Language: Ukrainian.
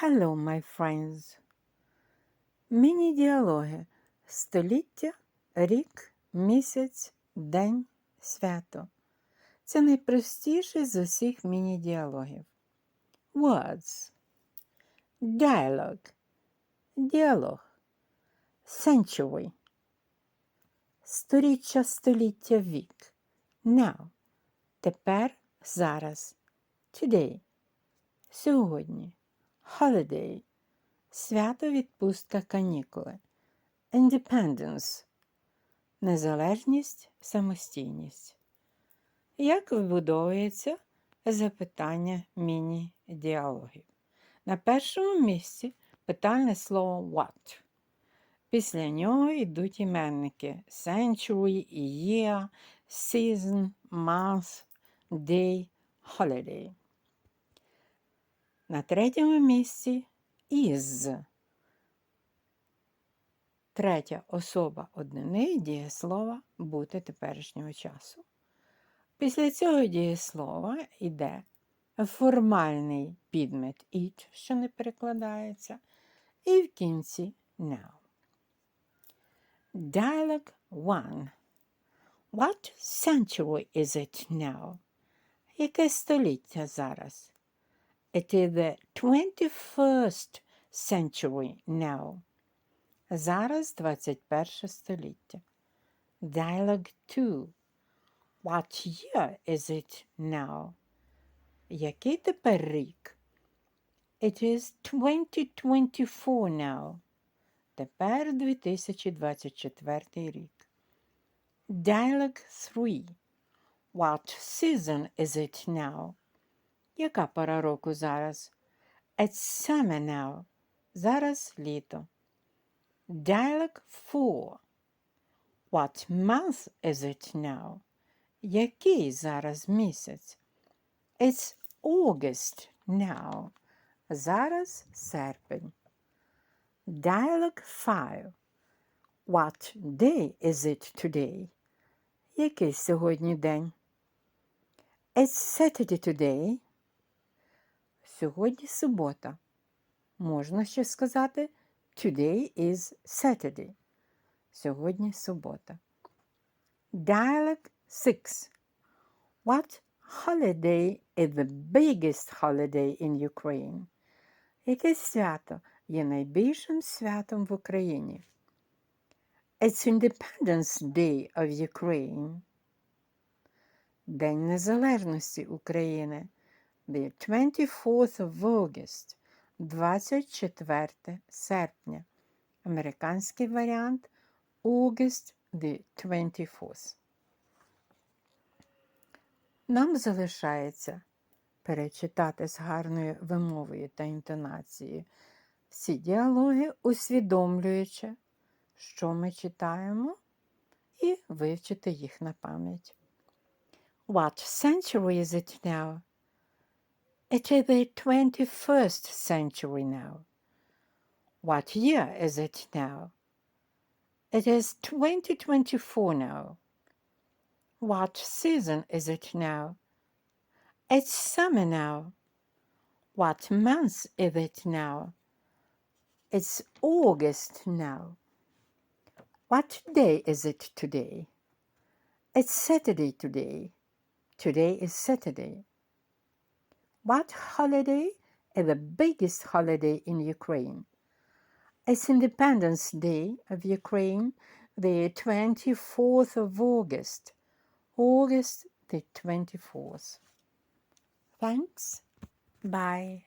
Hello, my friends. Міні-діалоги. Століття, рік, місяць, день, свято. Це найпростіший з усіх міні-діалогів. Words. Dialogue. Діалог. Century. Сторіччя, століття, вік. Now. Тепер, зараз. Today. Сьогодні. Holiday. Свято, відпустка, канікули. Independence. Незалежність, самостійність. Як вибудовується запитання міні-діалогів? На першому місці питальне слово what. Після нього йдуть іменники century, year, season, month, day, holiday. На третьому місці is. Третя особа однини дієслова бути теперішнього часу. Після цього дієслова йде формальний підмет it, що не перекладається, і в кінці now. Dialogue 1. What century is it now? Яке століття зараз? It is the 21st century now. Зараз 21 століття. Dialogue 2. What year is it now? Який тепер рік? It is 2024 now. Тепер 2024 рік. Dialogue 3. What season is it now? Яка пора року зараз? It's summer now. Зараз літо. Dialogue 4. What month is it now? Який зараз місяць? It's August now. Зараз серпень. Dialogue 5. What day is it today? Який сьогодні день? It's Saturday today. Сьогодні субота. Можна ще сказати Today is Saturday. Сьогодні субота. Dialogue 6. What holiday is the biggest holiday in Ukraine? Яке свято є найбільшим святом в Україні? It's Independence Day of Ukraine. День Незалежності України. The 24th of August. 24 серпня. Американський варіант August the 24th. Нам залишається перечитати з гарною вимовою та інтонацією всі діалоги, усвідомлюючи, що ми читаємо, і вивчити їх на пам'ять. What century is it now? It is the 21st century now. What year is it now? It is 2024 now. What season is it now? It's summer now. What month is it now? It's August now. What day is it today? It's Saturday today. Today is Saturday. What holiday is the biggest holiday in Ukraine? It's Independence Day of Ukraine, the 24th of August. August the 24th. Thanks. Bye.